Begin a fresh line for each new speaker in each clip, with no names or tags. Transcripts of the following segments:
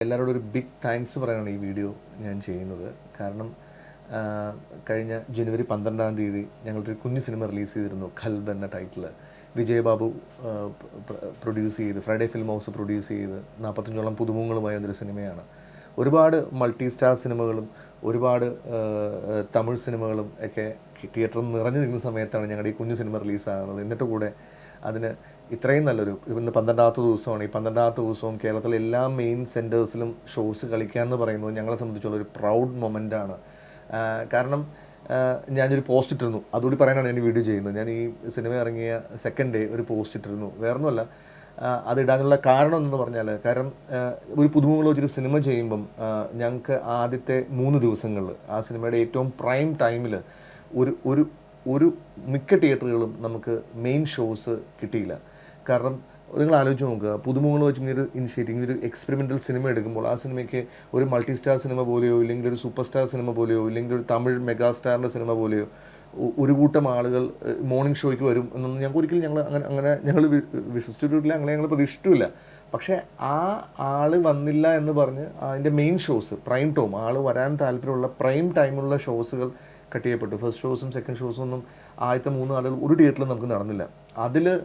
എല്ലാവരോടും ഒരു big thanks പറയാനാണ് ഈ വീഡിയോ ഞാൻ ചെയ്യുന്നത്. കാരണം കഴിഞ്ഞ ജനുവരി പന്ത്രണ്ടാം തീയതി ഞങ്ങളുടെ ഒരു കുഞ്ഞു സിനിമ റിലീസ് ചെയ്തിരുന്നു ഖൽബ് എന്ന ടൈറ്റിൽ വിജയബാബു പ്രൊഡ്യൂസ് ചെയ്ത് ഫ്രൈഡേ ഫിലിം ഹൗസ് പ്രൊഡ്യൂസ് ചെയ്ത് നാൽപ്പത്തഞ്ചോളം പുതുമുഖങ്ങളുമായ ഒരു സിനിമയാണ് ഒരുപാട് മൾട്ടി സ്റ്റാർ സിനിമകളും ഒരുപാട് തമിഴ് സിനിമകളും ഒക്കെ തിയേറ്ററിൽ നിറഞ്ഞു നിൽക്കുന്ന സമയത്താണ് ഞങ്ങളുടെ ഈ കുഞ്ഞു സിനിമ റിലീസാകുന്നത് എന്നിട്ട് കൂടെ അതിന് ഇത്രയും നല്ലൊരു ഇന്ന് പന്ത്രണ്ടാമത്തെ ദിവസമാണ്. ഈ പന്ത്രണ്ടാമത്തെ ദിവസവും കേരളത്തിലെ എല്ലാ മെയിൻ സെന്റേഴ്സിലും ഷോസ് കളിക്കുക എന്ന് പറയുന്നത് ഞങ്ങളെ സംബന്ധിച്ചുള്ള ഒരു പ്രൗഡ് മൊമെന്റ് ആണ്. കാരണം ഞാനൊരു പോസ്റ്റ് ഇട്ടിരുന്നു. അതുകൂടി പറയാനാണ് ഞാൻ വീഡിയോ ചെയ്യുന്നത്. ഞാൻ ഈ സിനിമ ഇറങ്ങിയ സെക്കൻഡ് ഡേ ഒരു പോസ്റ്റ് ഇട്ടിരുന്നു. വേറൊന്നുമല്ല അതിടാനുള്ള കാരണം എന്ന് പറഞ്ഞാൽ കാരണം ഒരു പുതുമുഖങ്ങൾ വെച്ചൊരു സിനിമ ചെയ്യുമ്പം ഞങ്ങൾക്ക് ആദ്യത്തെ മൂന്ന് ദിവസങ്ങളിൽ ആ സിനിമയുടെ ഏറ്റവും പ്രൈം ടൈമിൽ ഒരു ഒരു ഒരു മിക്ക തിയേറ്ററുകളും നമുക്ക് മെയിൻ ഷോസ് കിട്ടിയില്ല. കാരണം നിങ്ങൾ ആലോചിച്ച് നോക്കുക പുതുമുഖങ്ങൾ വെച്ച് ഇങ്ങനെ ഒരു ഇനിഷ്യേറ്റീവ് ഇങ്ങനെ ഒരു എക്സ്പെരിമെന്റൽ സിനിമ എടുക്കുമ്പോൾ ആ സിനിമയ്ക്ക് ഒരു മൾട്ടി സ്റ്റാർ സിനിമ പോലെയോ ഇല്ലെങ്കിൽ ഒരു സൂപ്പർ സ്റ്റാർ സിനിമ പോലെയോ ഇല്ലെങ്കിൽ ഒരു തമിഴ് മെഗാ സ്റ്റാറിന്റെ സിനിമ പോലെയോ ഒരു കൂട്ടം ആളുകൾ മോർണിംഗ് ഷോയ്ക്ക് വരും എന്നൊന്നും ഞങ്ങൾക്ക് ഒരിക്കലും ഞങ്ങൾ അങ്ങനെ അങ്ങനെ ഞങ്ങൾ വിശ്വസിച്ചിട്ടില്ല അങ്ങനെ ഞങ്ങൾ പ്രതീക്ഷിച്ചിട്ടില്ല. പക്ഷേ ആ ആൾ വന്നില്ല എന്ന് പറഞ്ഞ് അതിന്റെ മെയിൻ ഷോസ് പ്രൈം ടോം ആൾ വരാൻ താല്പര്യമുള്ള പ്രൈം ടൈമുള്ള ഷോസുകൾ കട്ട് ചെയ്യപ്പെട്ടു. ഫസ്റ്റ് ഷോസും സെക്കൻഡ് ഷോസും ഒന്നും ആദ്യത്തെ മൂന്ന് ആളുകൾ ഒരു തിയേറ്ററിലും നമുക്ക് നടന്നില്ല. അതിൽ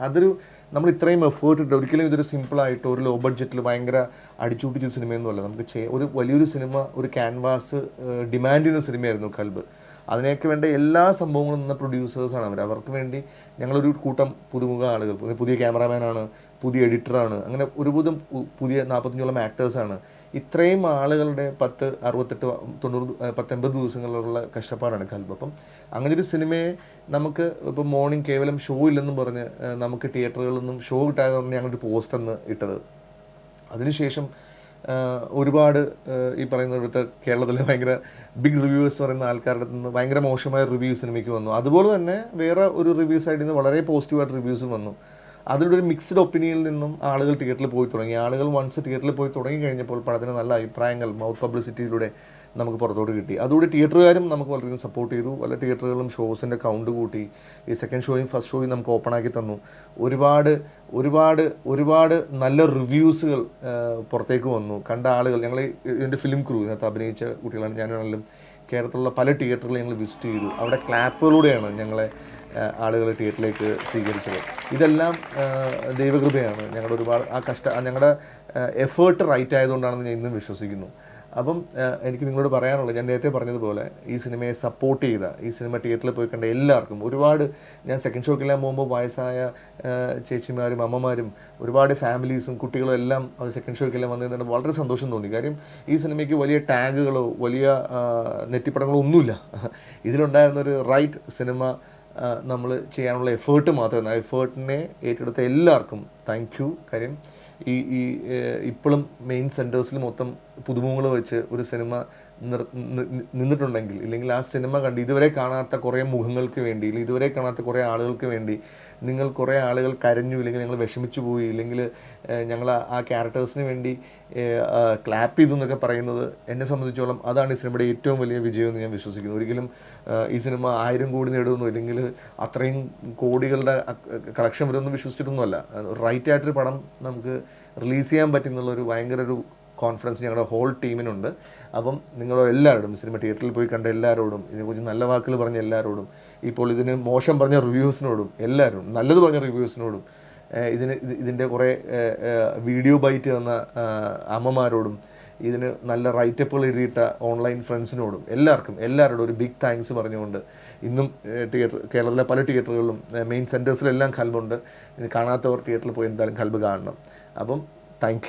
അതൊരു നമ്മൾ ഇത്രയും എഫേർട്ട് ഇട്ട് ഒരിക്കലും ഇതൊരു സിമ്പിളായിട്ട് ഒരു ലോ ബഡ്ജറ്റിൽ ഭയങ്കര അടിച്ചുപിടിച്ച സിനിമയൊന്നുമല്ല. നമുക്ക് ഒരു വലിയൊരു സിനിമ ഒരു ക്യാൻവാസ് ഡിമാൻഡ് ചെയ്യുന്ന സിനിമയായിരുന്നു കൽബ്. അതിനൊക്കെ വേണ്ട എല്ലാ സംഭവങ്ങളും നിന്ന പ്രൊഡ്യൂസേഴ്സാണ് അവർ അവർക്ക് വേണ്ടി ഞങ്ങളൊരു കൂട്ടം പുതുമുഖ ആളുകൾ പുതിയ- ക്യാമറാമാനാണ് പുതിയ എഡിറ്ററാണ് അങ്ങനെ പു- പുതിയ നാൽപ്പത്തഞ്ചോളം ആക്ടേഴ്സാണ് ഇത്രയും ആളുകളുടെ പത്ത് അറുപത്തെട്ട് തൊണ്ണൂറ് പത്തൊൻപത് ദിവസങ്ങളിലുള്ള കഷ്ടപ്പാടാണ് കൽബ്. അപ്പം അങ്ങനെ ഒരു സിനിമയെ നമുക്ക് ഇപ്പം മോർണിംഗ് കേവലം ഷോ ഇല്ലെന്നും പറഞ്ഞ് നമുക്ക് തിയേറ്ററുകളിൽ നിന്നും ഷോ കിട്ടാതെ പറഞ്ഞ് ഞങ്ങളൊരു പോസ്റ്റ് എന്ന് ഇട്ടത്. അതിനുശേഷം ഒരുപാട് ഈ പറയുന്ന ഇവിടുത്തെ കേരളത്തിലെ ഭയങ്കര ബിഗ് റിവ്യൂസ് പറയുന്ന ആൾക്കാരുടെ നിന്ന് ഭയങ്കര മോശമായ റിവ്യൂ സിനിമയ്ക്ക് വന്നു. അതുപോലെ തന്നെ വേറെ ഒരു റിവ്യൂ സൈഡിൽ നിന്ന് വളരെ പോസിറ്റീവായിട്ട് റിവ്യൂസും വന്നു. അതിലൂടെ ഒരു മിക്സ്ഡ് ഒപ്പീനിയനിൽ നിന്നും ആളുകൾ തിയേറ്ററിൽ പോയി തുടങ്ങി. ആളുകൾ വൺസ് തിയേറ്ററിൽ പോയി തുടങ്ങി കഴിഞ്ഞപ്പോൾ പടത്തിന് നല്ല അഭിപ്രായങ്ങൾ മൗത്ത് പബ്ലിസിറ്റിയിലൂടെ നമുക്ക് പുറത്തോട്ട് കിട്ടി. അതുകൂടി തിയേറ്ററുകാരും നമുക്ക് വളരെയധികം സപ്പോർട്ട് ചെയ്തു. പല തിയേറ്ററുകളും ഷോസിന്റെ കൗണ്ട് കൂട്ടി. ഈ സെക്കൻഡ് ഷോയും ഫസ്റ്റ് ഷോയും നമുക്ക് ഓപ്പൺ ആക്കി തന്നു. ഒരുപാട് ഒരുപാട് ഒരുപാട് നല്ല റിവ്യൂസുകൾ പുറത്തേക്ക് വന്നു. കണ്ട ആളുകൾ ഞങ്ങൾ ഇതിന്റെ ഫിലിം ക്രൂ ഇതിനകത്ത് അഭിനയിച്ച കുട്ടികളാണ് ഞാനാണെങ്കിലും കേരളത്തിലുള്ള പല തിയേറ്ററുകളും ഞങ്ങൾ വിസിറ്റ് ചെയ്തു. അവിടെ ക്ലാപ്പുകളിലൂടെയാണ് ഞങ്ങളെ ആളുകൾ തിയേറ്ററിലേക്ക് സ്വീകരിച്ചത്. ഇതെല്ലാം ദൈവകൃപയാണ്. ഞങ്ങളുടെ ഒരുപാട് ആ കഷ്ട ഞങ്ങളുടെ എഫേർട്ട് റൈറ്റ് ആയതുകൊണ്ടാണെന്ന് ഞാൻ ഇന്നും വിശ്വസിക്കുന്നു. അപ്പം എനിക്ക് നിങ്ങളോട് പറയാനുള്ളത് ഞാൻ നേരത്തെ പറഞ്ഞതുപോലെ ഈ സിനിമയെ സപ്പോർട്ട് ചെയ്ത ഈ സിനിമ തിയേറ്ററിൽ പോയി കണ്ട എല്ലാവർക്കും ഒരുപാട് ഞാൻ സെക്കൻഡ് ഷോക്കെല്ലാം പോകുമ്പോൾ വയസ്സായ ചേച്ചിമാരും അമ്മമാരും ഒരുപാട് ഫാമിലീസും കുട്ടികളും എല്ലാം സെക്കൻഡ് ഷോക്കെല്ലാം വന്നതിന് വളരെ സന്തോഷം തോന്നി. കാര്യം ഈ സിനിമയ്ക്ക് വലിയ ടാഗുകളോ വലിയ നെറ്റിപ്പടങ്ങളോ ഒന്നുമില്ല. ഇതിലുണ്ടായിരുന്ന ഒരു റൈറ്റ് സിനിമ നമ്മൾ ചെയ്യാനുള്ള എഫേർട്ട് മാത്രമേ എഫേർട്ടിനെ ഏറ്റെടുത്ത എല്ലാവർക്കും താങ്ക് യു കാര്യം ഈ ഈ ഇപ്പോഴും മെയിൻ സെന്റേഴ്സിൽ മൊത്തം പുതുമുഖങ്ങൾ വെച്ച് ഒരു സിനിമ നിന്നിട്ടുണ്ടെങ്കിൽ ഇല്ലെങ്കിൽ ആ സിനിമ കണ്ട് ഇതുവരെ കാണാത്ത കുറേ മുഖങ്ങൾക്ക് വേണ്ടി ഇല്ലെങ്കിൽ ഇതുവരെ കാണാത്ത കുറേ ആളുകൾക്ക് വേണ്ടി നിങ്ങൾ കുറേ ആളുകൾ കരഞ്ഞു ഇല്ലെങ്കിൽ നിങ്ങൾ വിഷമിച്ചു പോയി ഇല്ലെങ്കിൽ ഞങ്ങൾ ആ ക്യാരക്ടേഴ്സിന് വേണ്ടി ക്ലാപ്പ് ചെയ്തു എന്നൊക്കെ പറയുന്നത് എന്നെ സംബന്ധിച്ചോളം അതാണ് ഈ സിനിമയുടെ ഏറ്റവും വലിയ വിജയം എന്ന് ഞാൻ വിശ്വസിക്കുന്നു. ഒരിക്കലും ഈ സിനിമ ആയിരം കോടി നേടുമെന്നോ ഇല്ലെങ്കിൽ അത്രയും കോടികളുടെ കളക്ഷൻ വരുമെന്ന് വിശ്വസിച്ചിട്ടൊന്നുമല്ല. റൈറ്റ് ആയിട്ടൊരു പടം നമുക്ക് റിലീസ് ചെയ്യാൻ പറ്റുന്നുള്ളൊരു ഭയങ്കര ഒരു കോൺഫിഡൻസ് ഞങ്ങളുടെ ഹോൾ ടീമിനുണ്ട് അപ്പം നിങ്ങൾ എല്ലാവരോടും സിനിമ തിയേറ്ററിൽ പോയി കണ്ട എല്ലാവരോടും ഇതിനെക്കുറിച്ച് നല്ല വാക്കുകൾ പറഞ്ഞ എല്ലാവരോടും ഇപ്പോൾ ഇതിന് മോശം പറഞ്ഞ റിവ്യൂസിനോടും എല്ലാവരും നല്ലത് പറഞ്ഞ റിവ്യൂസിനോടും ഇതിന് ഇതിന്റെ കുറേ വീഡിയോ ബൈറ്റ് തന്ന അമ്മമാരോടും ഇതിന് നല്ല റൈറ്റപ്പുകൾ എഴുതിയിട്ട ഓൺലൈൻ ഫ്രണ്ട്സിനോടും എല്ലാവർക്കും എല്ലാവരോടും ഒരു ബിഗ് താങ്ക്സ് പറഞ്ഞുകൊണ്ട് ഇന്നും തിയേറ്റർ കേരളത്തിലെ പല തിയേറ്ററുകളിലും മെയിൻ സെന്റേഴ്സിലെല്ലാം കൽബുണ്ട്. ഇത് കാണാത്തവർ തിയേറ്ററിൽ പോയി എന്തായാലും കൽബ് കാണണം. അപ്പം താങ്ക്